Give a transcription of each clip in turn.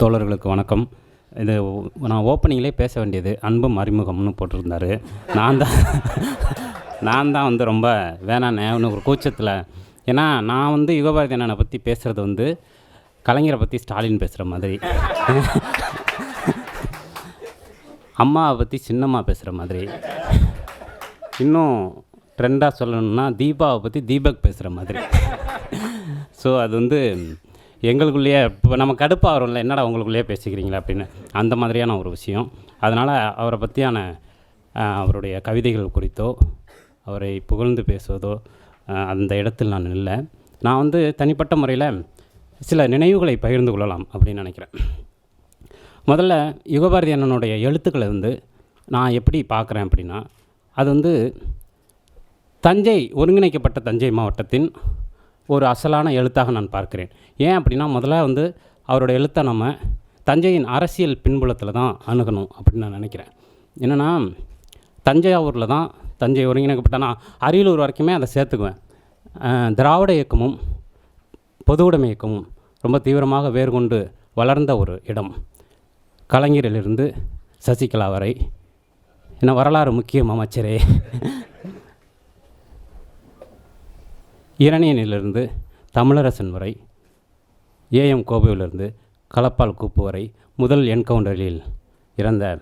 தோழர்களுக்கு வணக்கம். இது நான் ஓப்பனிங்லேயே பேச வேண்டியது அன்பும் அறிமுகம்னு போட்டிருந்தார். நான் தான் நான் தான் வந்து ரொம்ப வேணாண்ணேன்னு ஒரு கூச்சத்தில். ஏன்னா நான் வந்து யுகபாரதி அண்ணனை பற்றி பேசுகிறது வந்து கலைஞரை பற்றி ஸ்டாலின் பேசுகிற மாதிரி. அம்மாவை பற்றி சின்னம்மா பேசுகிற மாதிரி. இன்னும் ட்ரெண்டாக சொல்லணும்னா தீபாவை பற்றி தீபக் பேசுகிற மாதிரி. ஸோ அது வந்து எங்களுக்குள்ளேயே இப்போ நம்ம கடுப்பாகிறோம்ல என்னடா உங்களுக்குள்ளேயே பேசிக்கிறீங்களா அப்படின்னு. அந்த மாதிரியான ஒரு விஷயம். அதனால் அவரை பற்றியான அவருடைய கவிதைகள் குறித்தோ அவரை புகழ்ந்து பேசுவதோ அந்த இடத்தில் நான் இல்லை. நான் வந்து தனிப்பட்ட முறையில் சில நினைவுகளை பகிர்ந்து கொள்ளலாம் அப்படின்னு நினைக்கிறேன். முதல்ல யுகபாரதி அண்ணனுடைய எழுத்துக்களை வந்து நான் எப்படி பார்க்குறேன் அப்படின்னா அது வந்து தஞ்சை ஒருங்கிணைக்கப்பட்ட தஞ்சை மாவட்டத்தின் ஒரு அசலான எழுத்தாக நான் பார்க்கிறேன். ஏன் அப்படின்னா முதல்ல வந்து அவரோட எழுத்தை நம்ம தஞ்சையின் அரசியல் பின்புலத்தில் தான் அணுகணும் அப்படின்னு நான் நினைக்கிறேன். என்னென்னா தஞ்சாவூரில் தான் தஞ்சை ஒருங்கிணைக்கப்பட்ட நான் அரியலூர் வரைக்குமே அதை சேர்த்துக்குவேன். திராவிட இயக்கமும் பொது உடைமை இயக்கமும் ரொம்ப தீவிரமாக வேறு கொண்டு வளர்ந்த ஒரு இடம். கலைஞரிலிருந்து சசிகலா வரை. என்ன வரலாறு முக்கியம் அமைச்சரே. இரணியனிலிருந்து தமிழரசன் வரை ஏஎம் கோபுவிலிருந்து களப்பால் கூப்பு வரை முதல் என்கவுண்டரில் இறந்த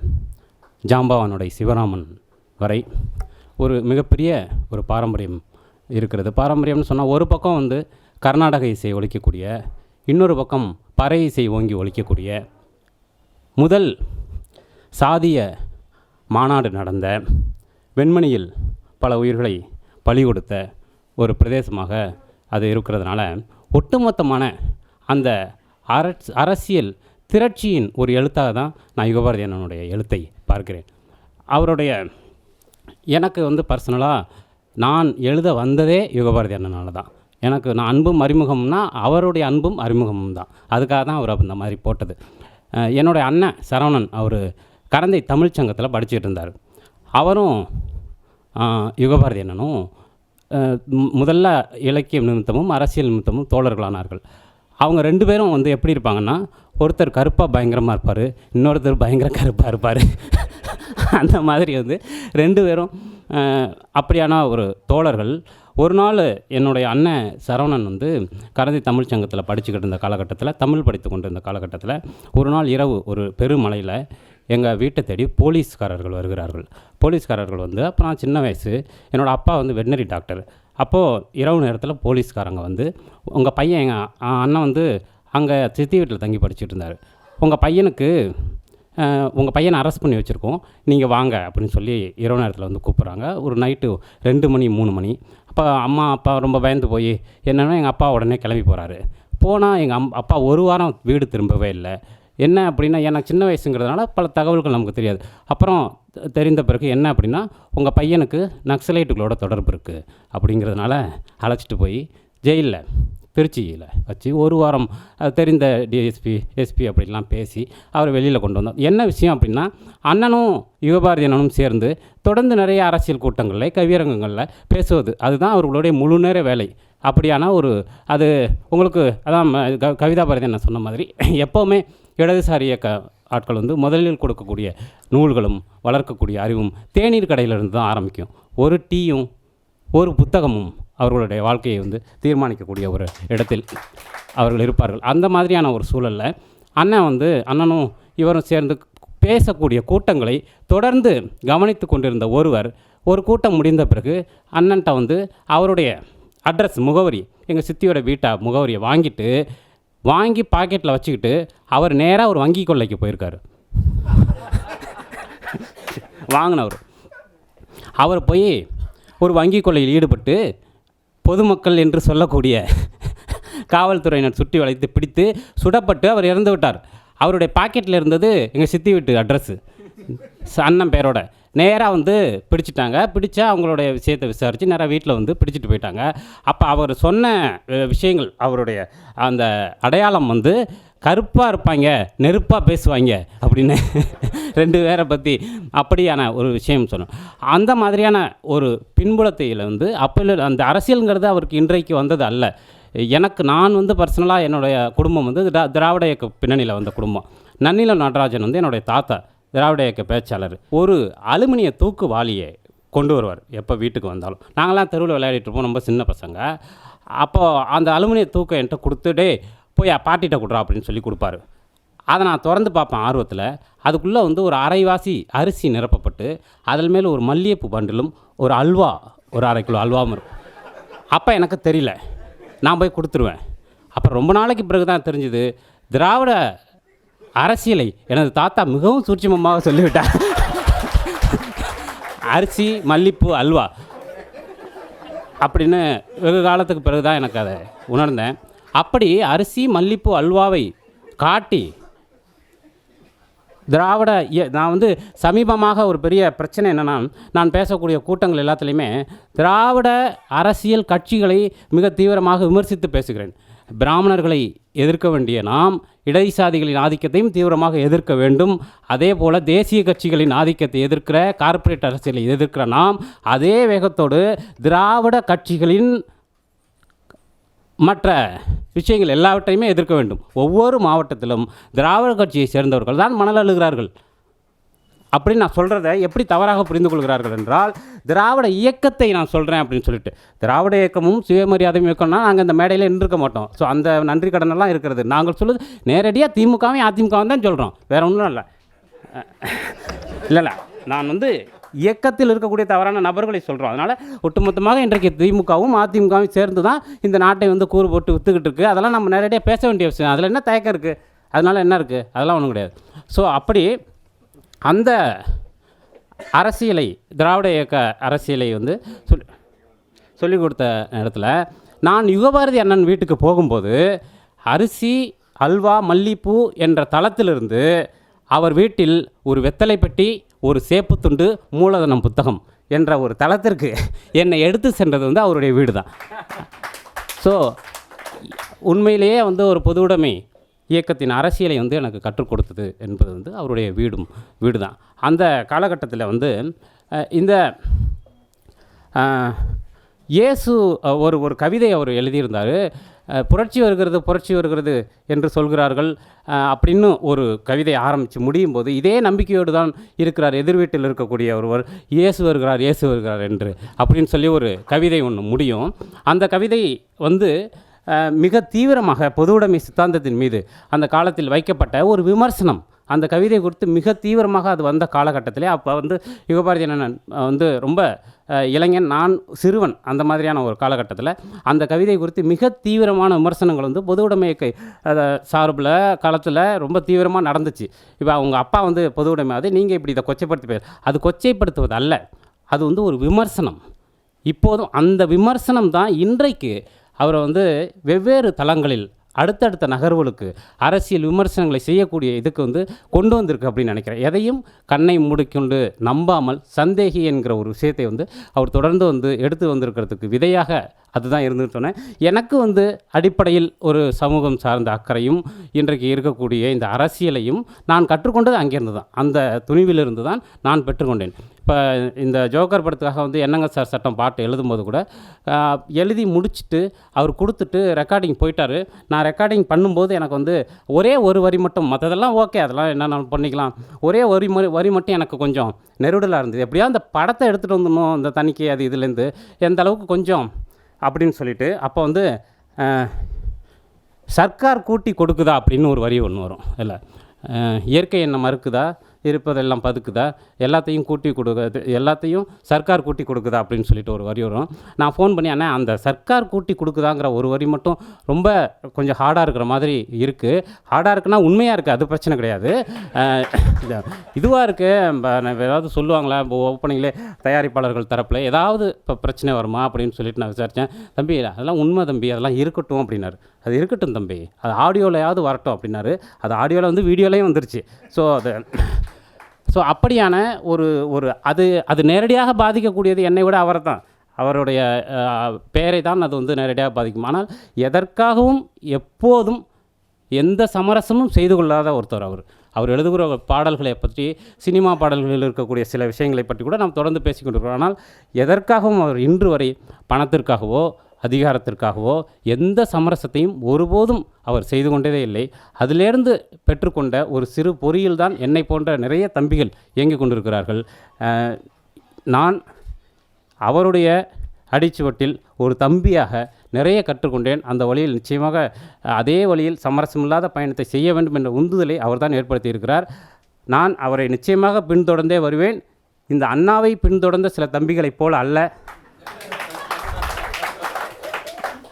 ஜாம்பவானுடைய சிவராமன் வரை ஒரு மிகப்பெரிய ஒரு பாரம்பரியம் இருக்கிறது. பாரம்பரியம்னு சொன்னால் ஒரு பக்கம் வந்து கர்நாடக இசை ஒழிக்கக்கூடிய இன்னொரு பக்கம் பறை இசை ஓங்கி ஒழிக்கக்கூடிய முதல் சாதிய மாநாடு நடந்த வெண்மணியில் பல உயிர்களை பலி கொடுத்த ஒரு பிரதேசமாக அது இருக்கிறதுனால ஒட்டுமொத்தமான அந்த அரச அரசியல் திரட்சியின் ஒரு எழுத்தாக தான் நான் யுகபாரதி அண்ணனுடைய எழுத்தை பார்க்கிறேன். அவருடைய எனக்கு வந்து பர்சனலாக நான் எழுத வந்ததே யுகபாரதி அண்ணனால தான். எனக்கு நான் அன்பும் அறிமுகம்னா அவருடைய அன்பும் அறிமுகமும் தான். அதுக்காக தான் அவர் அந்த மாதிரி போட்டது. என்னுடைய அண்ணன் சரவணன் அவர் கரந்தை தமிழ்ச்சங்கத்தில் படிச்சுட்டு இருந்தார். அவரும் யுகபாரதி அண்ணனும் முதல்ல இலக்கிய நிமித்தமும் அரசியல் நிமித்தமும் தோழர்களானார்கள். அவங்க ரெண்டு பேரும் வந்து எப்படி இருப்பாங்கன்னா ஒருத்தர் கருப்பாக பயங்கரமாக இருப்பார் இன்னொருத்தர் பயங்கர கருப்பாக இருப்பார். அந்த மாதிரி வந்து ரெண்டு பேரும் அப்படியான ஒரு தோழர்கள். ஒரு நாள் என்னுடைய அண்ணன் சரவணன் வந்து கரந்தி தமிழ் சங்கத்தில் படிச்சுக்கிட்டு இருந்த காலகட்டத்தில் தமிழ் படித்து கொண்டு இருந்த காலகட்டத்தில் ஒரு நாள் இரவு ஒரு பெருமலையில் எங்கள் வீட்டை தேடி போலீஸ்காரர்கள் வருகிறார்கள். போலீஸ்காரர்கள் வந்து அப்போ நான் சின்ன வயசு. என்னோடய அப்பா வந்து வெட்டினரி டாக்டர். அப்போது இரவு நேரத்தில் போலீஸ்காரங்க வந்து உங்கள் பையன் எங்கள் அண்ணன் வந்து அங்கே சித்தி வீட்டில் தங்கி படிச்சுட்டு இருந்தார். உங்கள் பையனுக்கு உங்கள் பையனை அரெஸ்ட் பண்ணி வச்சுருக்கோம். நீங்கள் வாங்க அப்படின்னு சொல்லி இரவு நேரத்தில் வந்து கூப்பிட்றாங்க. ஒரு நைட்டு ரெண்டு மணி மூணு மணி. அப்போ அம்மா அப்பா ரொம்ப பயந்து போய் என்னென்னா எங்கள் அப்பா உடனே கிளம்பி போகிறாரு போனால் எங்கள் அம் அப்பா ஒரு வாரம் வீடு திரும்பவே இல்லை. என்ன அப்படின்னா எனக்கு சின்ன வயசுங்கிறதுனால பல தகவல்கள் நமக்கு தெரியாது. அப்புறம் தெரிந்த பிறகு என்ன அப்படின்னா உங்கள் பையனுக்கு நக்சலைட்டுகளோட தொடர்பு இருக்குது அப்படிங்கிறதுனால அழைச்சிட்டு போய் ஜெயிலில் திருச்சியில் வச்சு ஒரு வாரம் தெரிந்த டிஎஸ்பி எஸ்பி அப்படிலாம் பேசி அவர் வெளியில் கொண்டு வந்தோம். என்ன விஷயம் அப்படின்னா அண்ணனும் யுகபாரதி அண்ணனும் சேர்ந்து தொடர்ந்து நிறைய அரசியல் கூட்டங்களில் கவியரங்கங்களில் பேசுவது அதுதான் அவர்களுடைய முழு நேர வேலை. அப்படியான ஒரு அது உங்களுக்கு அதான் கவிதா பாரதி நான் சொன்ன மாதிரி எப்போவுமே இடதுசாரி இயக்க ஆட்கள் வந்து முதலில் கொடுக்கக்கூடிய நூல்களும் வளர்க்கக்கூடிய அறிவும் தேநீர் கடையிலிருந்து தான் ஆரம்பிக்கும். ஒரு டீயும் ஒரு புத்தகமும் அவர்களுடைய வாழ்க்கையை வந்து தீர்மானிக்கக்கூடிய ஒரு இடத்தில் அவர்கள் இருப்பார்கள். அந்த மாதிரியான ஒரு சூழலில் அண்ணன் வந்து அண்ணனும் இவரும் சேர்ந்து பேசக்கூடிய கூட்டங்களை தொடர்ந்து கவனித்து கொண்டிருந்த ஒருவர் ஒரு கூட்டம் முடிந்த பிறகு அண்ணன்ட்ட வந்து அவருடைய அட்ரஸ் முகவரி எங்கள் சித்தியோட வீட்டை முகவரியை வாங்கிட்டு வாங்கி பாக்கெட்டில் வச்சுக்கிட்டு அவர் நேராக ஒரு வங்கி கொள்ளைக்கு போயிருக்காரு. வாங்கினவர். அவர் போய் ஒரு வங்கி கொள்ளையில் ஈடுபட்டு பொதுமக்கள் என்று சொல்லக்கூடிய காவல்துறையினர் சுற்றி வளைத்து பிடித்து சுடப்பட்டு அவர் இறந்து விட்டார். அவருடைய பாக்கெட்டில் இருந்தது எங்கள் சித்தி வீட்டு அட்ரஸ்ஸு அண்ணன் பேரோட. நேராக வந்து பிடிச்சிட்டாங்க. பிடிச்சா அவங்களுடைய விஷயத்தை விசாரித்து நேராக வீட்டில் வந்து பிடிச்சிட்டு போயிட்டாங்க. அப்போ அவர் சொன்ன விஷயங்கள் அவருடைய அந்த அடையாளம் வந்து கருப்பாக இருப்பாங்க நெருப்பாக பேசுவாங்க அப்படின்னு ரெண்டு பேரை பற்றி அப்படியான ஒரு விஷயம் சொன்னோம். அந்த மாதிரியான ஒரு பின்புலத்தையில் வந்து அப்போ அந்த அரசியலுங்கிறது அவருக்கு இன்றைக்கு வந்தது அல்ல. எனக்கு நான் வந்து பர்சனலாக என்னுடைய குடும்பம் வந்து திரா திராவிட இயக்க பின்னணியில் வந்த குடும்பம். நன்னிலம் நடராஜன் வந்து என்னுடைய தாத்தா. திராவிட இயக்க பேச்சாளர் ஒரு அலுமினிய தூக்கு வாளியை கொண்டு வருவார் எப்போ வீட்டுக்கு வந்தாலும். நாங்களாம் தெருவில் விளையாடிட்டு இருப்போம் ரொம்ப சின்ன பசங்க. அப்போது அந்த அலுமினிய தூக்கம் என்கிட்ட கொடுத்துடே போய் பாட்டிகிட்ட கொடுறா அப்படின்னு சொல்லி கொடுப்பாரு. அதை நான் திறந்து பார்ப்பேன் ஆர்வத்தில். அதுக்குள்ளே வந்து ஒரு அரைவாசி அரிசி நிரப்பப்பட்டு அதில் மேலே ஒரு மல்லிகைப்பூ பண்டிலும் ஒரு அல்வா ஒரு அரை கிலோ அல்வாவும் இருக்கும். அப்போ எனக்கு தெரியல. நான் போய் கொடுத்துருவேன். அப்புறம் ரொம்ப நாளைக்கு பிறகு தான் தெரிஞ்சுது திராவிட அரசியலை. எனது தாத்தா மிகவும் சூட்சிமமாக சொல்லிவிட்டார். அரிசி மல்லிப்பூ அல்வா. அப்படின்னு வெகு காலத்துக்கு பிறகு தான் எனக்கு அதை உணர்ந்தேன். அப்படி அரிசி மல்லிப்பூ அல்வாவை காட்டி திராவிட இய- நான் வந்து சமீபமாக ஒரு பெரிய பிரச்சனை என்னென்னா நான் பேசக்கூடிய கூட்டங்கள் எல்லாத்துலேயுமே திராவிட அரசியல் கட்சிகளை மிக தீவிரமாக விமர்சித்து பேசுகிறேன். பிராமணர்களை எதிர்க்க வேண்டிய நாம் இடதுசாதிகளின் ஆதிக்கத்தையும் தீவிரமாக எதிர்க்க வேண்டும். அதே போல் தேசிய கட்சிகளின் ஆதிக்கத்தை எதிர்க்கிற கார்ப்பரேட் அரசியலை எதிர்க்கிற நாம் அதே வேகத்தோடு திராவிட கட்சிகளின் மற்ற விஷயங்கள் எல்லாவற்றையுமே எதிர்க்க வேண்டும். ஒவ்வொரு மாவட்டத்திலும் திராவிட கட்சியை சேர்ந்தவர்கள் தான் மணல் அழுகிறார்கள் அப்படின்னு நான் சொல்கிறத எப்படி தவறாக புரிந்து கொள்கிறார்கள் என்றால் திராவிட இயக்கத்தை நான் சொல்கிறேன் அப்படின்னு சொல்லிட்டு. திராவிட இயக்கமும் சுயமரியாதையும் இயக்கம்னா நாங்கள் இந்த மேடையில் நின்றுக்க மாட்டோம். ஸோ அந்த நன்றி கடனெல்லாம் இருக்கிறது. நாங்கள் சொல்லுது நேரடியாக திமுகவும் அதிமுகவும் தான் சொல்கிறோம் வேறு ஒன்றும் இல்லை. இல்லை இல்லை. நான் வந்து இயக்கத்தில் இருக்கக்கூடிய தவறான நபர்களை சொல்கிறோம் அதனால் ஒட்டுமொத்தமாக இன்றைக்கு திமுகவும் அதிமுகவும் சேர்ந்து தான் இந்த நாட்டை வந்து கூறு போட்டு விற்றுக்கிட்டு இருக்குது அதெல்லாம் நம்ம நேரடியாக பேச வேண்டிய விஷயம். அதில் என்ன தயக்கம் இருக்குது அதனால் என்ன இருக்குது அதெல்லாம் ஒன்றும் கிடையாது. ஸோ அப்படி அந்த அரசியலை திராவிட இயக்க அரசியலை வந்து சொல்லி சொல்லிக் கொடுத்த இடத்துல நான் யுகபாரதி அண்ணன் வீட்டுக்கு போகும்போது அரிசி அல்வா மல்லிப்பூ என்ற தளத்திலிருந்து அவர் வீட்டில் ஒரு வெத்தலை பெட்டி ஒரு சேப்புத்துண்டு மூலதனம் புத்தகம் என்ற ஒரு தளத்திற்கு என்னை எடுத்து சென்றது வந்து அவருடைய வீடு தான் ஸோ உண்மையிலேயே வந்து ஒரு பொது உடைமை. இயக்கத்தின் அரசியலை வந்து எனக்கு கற்றுக் கொடுத்தது என்பது வந்து அவருடைய வீடும் வீடு தான் அந்த காலகட்டத்தில் வந்து இந்த இயேசு ஒரு ஒரு கவிதை அவர் எழுதியிருந்தார். புரட்சி வருகிறது புரட்சி வருகிறது என்று சொல்கிறார்கள். அப்படின்னு ஒரு கவிதை ஆரம்பித்து முடியும் போது இதே நம்பிக்கையோடு தான் இருக்கிறார் எதிர் வீட்டில் இருக்கக்கூடிய ஒருவர். இயேசு வருகிறார் இயேசு வருகிறார் என்று அப்படின்னு சொல்லி ஒரு கவிதை ஒன்று முடியும். அந்த கவிதை வந்து மிக தீவிரமாக பொதுவுடைமை சித்தாந்தத்தின் மீது அந்த காலத்தில் வைக்கப்பட்ட ஒரு விமர்சனம். அந்த கவிதை குறித்து மிக தீவிரமாக அது வந்த காலகட்டத்திலே அப்போ வந்து யுகபாரதி அண்ணன் வந்து ரொம்ப இளைஞன் நான் சிறுவன் அந்த மாதிரியான ஒரு காலகட்டத்தில் அந்த கவிதை குறித்து மிக தீவிரமான விமர்சனங்கள் வந்து பொது இயக்க சார்பில் காலத்தில் ரொம்ப தீவிரமாக நடந்துச்சு. இப்போ அவங்க அப்பா வந்து பொதுவுடைமை அது நீங்கள் இப்படி இதை கொச்சைப்படுத்தி பேர் அது கொச்சைப்படுத்துவது அல்ல அது வந்து ஒரு விமர்சனம். இப்போதும் அந்த விமர்சனம் தான் இன்றைக்கு அவரை வந்து வெவ்வேறு தளங்களில் அடுத்தடுத்த நகர்வுகளுக்கு அரசியல் விமர்சனங்களை செய்யக்கூடிய இதுக்கு வந்து கொண்டு வந்திருக்கு அப்படின்னு நினைக்கிறேன். எதையும் கண்ணை மூடிக்கொண்டு நம்பாமல் சந்தேகி என்கிற ஒரு விஷயத்தை வந்து அவர் தொடர்ந்து வந்து எடுத்து வந்திருக்கிறதுக்கு விதையாக அதுதான் இருந்துன்னு சொன்னேன். எனக்கு வந்து அடிப்படையில் ஒரு சமூகம் சார்ந்த அக்கறையும் இன்றைக்கு இருக்கக்கூடிய இந்த அரசியலையும் நான் கற்றுக்கொண்டது அங்கேருந்து தான். அந்த துணிவிலிருந்து தான் நான் பெற்றுக்கொண்டேன். இப்போ இந்த ஜோக்கர் படத்துக்காக வந்து என்னங்க சார் சட்டம் பாட்டு எழுதும்போது கூட எழுதி முடிச்சுட்டு அவர் கொடுத்துட்டு ரெக்கார்டிங் போயிட்டார். நான் ரெக்கார்டிங் பண்ணும்போது எனக்கு வந்து ஒரே ஒரு வரி மட்டும் மற்றதெல்லாம் ஓகே அதெல்லாம் என்ன பண்ணிக்கலாம். ஒரே வரி வரி மட்டும் எனக்கு கொஞ்சம் நெருடலாக இருந்தது. எப்படியா அந்த படத்தை எடுத்துகிட்டு வந்துடணும் அந்த தணிக்கை அது இதுலேருந்து. எந்த அளவுக்கு கொஞ்சம் அப்படின்னு சொல்லிட்டு அப்போ வந்து சர்க்கார் கூட்டி கொடுக்குதா அப்படின்னு ஒரு வரி ஒன்று வரும் இல்லை. இயற்கை என்ன மறுக்குதா? இருப்பதெல்லாம் பதுக்குதா? எல்லாத்தையும் கூட்டி கொடுக்குது எல்லாத்தையும் சர்க்கார் கூட்டி கொடுக்குதா? அப்படின்னு சொல்லிட்டு ஒரு வரி வரும். நான் ஃபோன் பண்ணி அண்ணா அந்த சர்க்கார் கூட்டி கொடுக்குதாங்கிற ஒரு வரி மட்டும் ரொம்ப கொஞ்சம் ஹார்டாக இருக்கிற மாதிரி இருக்குது ஹார்டாக இருக்குன்னா உண்மையாக இருக்குது அது பிரச்சனை கிடையாது. இதுவாக இருக்குது ஏதாவது சொல்லுவாங்களா? இப்போ ஓப்பனிங்லே தயாரிப்பாளர்கள் தரப்பில் ஏதாவது இப்போ பிரச்சனை வருமா? அப்படின்னு சொல்லிட்டு நான் விசாரித்தேன் தம்பி அதெல்லாம் உண்மை தம்பி அதெல்லாம் இருக்கட்டும் அப்படின்னாரு. அது இருக்கட்டும் தம்பி. அது ஆடியோலையாவது வரட்டும் அப்படின்னாரு. அது ஆடியோவில் வந்து வீடியோலையும் வந்துருச்சு. ஸோ அது ஸோ அப்படியான ஒரு ஒரு அது அது நேரடியாக பாதிக்கக்கூடியது என்னை விட அவரை தான் அவருடைய பெயரை தான் அது வந்து நேரடியாக பாதிக்கும். ஆனால் எதற்காகவும் எப்போதும் எந்த சமரசமும் செய்து கொள்ளாத ஒருத்தர் அவர். அவர் எழுதுகிற பாடல்களை பற்றி சினிமா பாடல்களில் இருக்கக்கூடிய சில விஷயங்களை பற்றி கூட நாம் தொடர்ந்து பேசிக்கொண்டிருக்கிறோம் ஆனால் எதற்காகவும் அவர் இன்று வரை பணத்திற்காகவோ அதிகாரத்திற்காகவோ எந்த சமரசத்தையும் ஒருபோதும் அவர் செய்து கொண்டதே இல்லை. அதிலிருந்து பெற்றுக்கொண்ட ஒரு சிறு பொறியில் தான் என்னை போன்ற நிறைய தம்பிகள் இயங்கிக் கொண்டிருக்கிறார்கள். நான் அவருடைய அடிச்சுவட்டில் ஒரு தம்பியாக நிறைய கற்றுக்கொண்டேன். அந்த வழியில் நிச்சயமாக அதே வழியில் சமரசமில்லாத பயணத்தை செய்ய வேண்டும் என்ற உந்துதலை அவர்தான் ஏற்படுத்தியிருக்கிறார். நான் அவரை நிச்சயமாக பின்தொடர்ந்தே வருவேன். இந்த அண்ணாவை பின்தொடர்ந்த சில தம்பிகளைப் போல் அல்ல.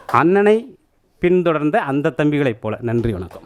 அண்ணனை பின்தொடர்ந்த அந்த தம்பிகளைப் போல. நன்றி வணக்கம்.